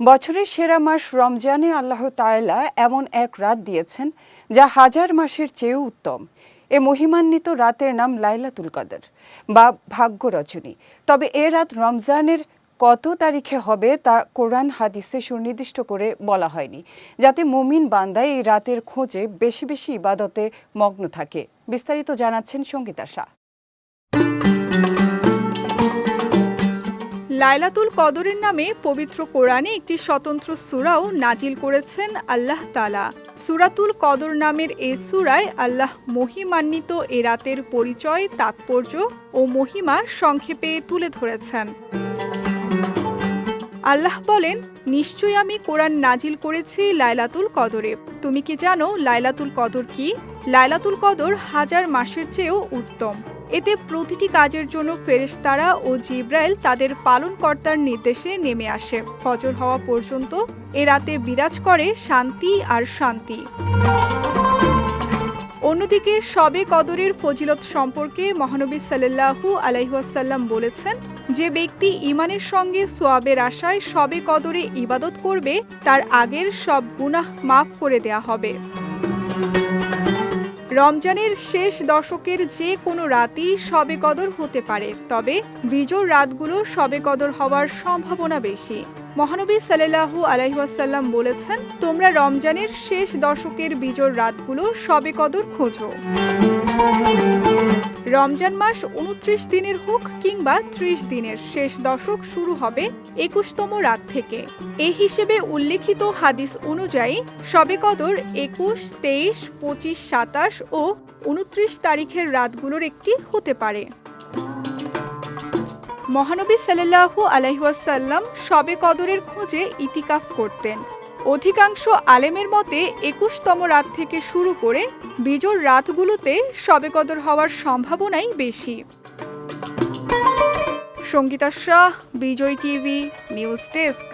বছরের সেরা মাস রমজানে আল্লাহ তাআলা এমন এক রাত দিয়েছেন যা হাজার মাসের চেয়েও উত্তম। এ মহিমান্বিত রাতের নাম লাইলাতুল কদর বা ভাগ্য রচনী। তবে এ রাত রমজানের কত তারিখে হবে তা কোরআন হাদিসে সুনির্দিষ্ট করে বলা হয়নি, যাতে মুমিন বান্দায় এই রাতের খোঁজে বেশি বেশি ইবাদতে মগ্ন থাকে। বিস্তারিত জানাচ্ছেন সঙ্গীতা শাহ। লাইলাতুল কদরের নামে পবিত্র কোরআনে একটি স্বতন্ত্র সূরাও নাজিল করেছেন আল্লাহ তালা সূরাতুল কদর নামের এই সূরায় আল্লাহ মহিমান্বিত এ রাতের পরিচয়, তাৎপর্য ও মহিমা সংক্ষেপে তুলে ধরেছেন। আল্লাহ বলেন, নিশ্চয়ই আমি কোরআন নাজিল করেছি লাইলাতুল কদরে। তুমি কি জানো লাইলাতুল কদর কি? লাইলাতুল কদর হাজার মাসের চেয়েও উত্তম। এতে প্রতিটি কাজের জন্য ফেরেশতারা ও জিব্রাইল তাদের পালনকর্তার নির্দেশে নেমে আসে। ফজর হওয়া পর্যন্ত এ রাতে বিরাজ করে শান্তি আর শান্তি। অন্যদিকে সবে কদরের ফজিলত সম্পর্কে মহানবী সাল্লাল্লাহু আলাইহাসাল্লাম বলেছেন, যে ব্যক্তি ইমানের সঙ্গে সোয়াবের আশায় সবে কদরে ইবাদত করবে, তার আগের সব গুনাহ মাফ করে দেয়া হবে। রমজানের শেষ দশকের যে কোনো রাতই সবে কদর হতে পারে, তবে বিজোর রাতগুলো সবে কদর হওয়ার সম্ভাবনা বেশি। মহানবী সাল্লাল্লাহু আলাইহাসাল্লাম বলেছেন, তোমরা রমজানের শেষ দশকের বিজোর রাতগুলো শবে কদর খোঁজো। রমজান মাস উনত্রিশ দিনের হোক কিংবা ত্রিশ দিনের, শেষ দশক শুরু হবে একুশতম রাত থেকে। এই হিসেবে উল্লেখিত হাদিস অনুযায়ী শবে কদর একুশ, তেইশ, পঁচিশ, সাতাশ ও উনত্রিশ তারিখের রাতগুলোর একটি হতে পারে। মহানবী সাল্লাল্লাহু আলাইহাসাল্লাম শবে কদরের খোঁজে ইতিকাফ করতেন। অধিকাংশ আলেমের মতে একুশতম রাত থেকে শুরু করে বিজোর রাতগুলোতে শবে কদর হওয়ার সম্ভাবনাই বেশি। Sangeeta Shah, Bijoy TV, news desk.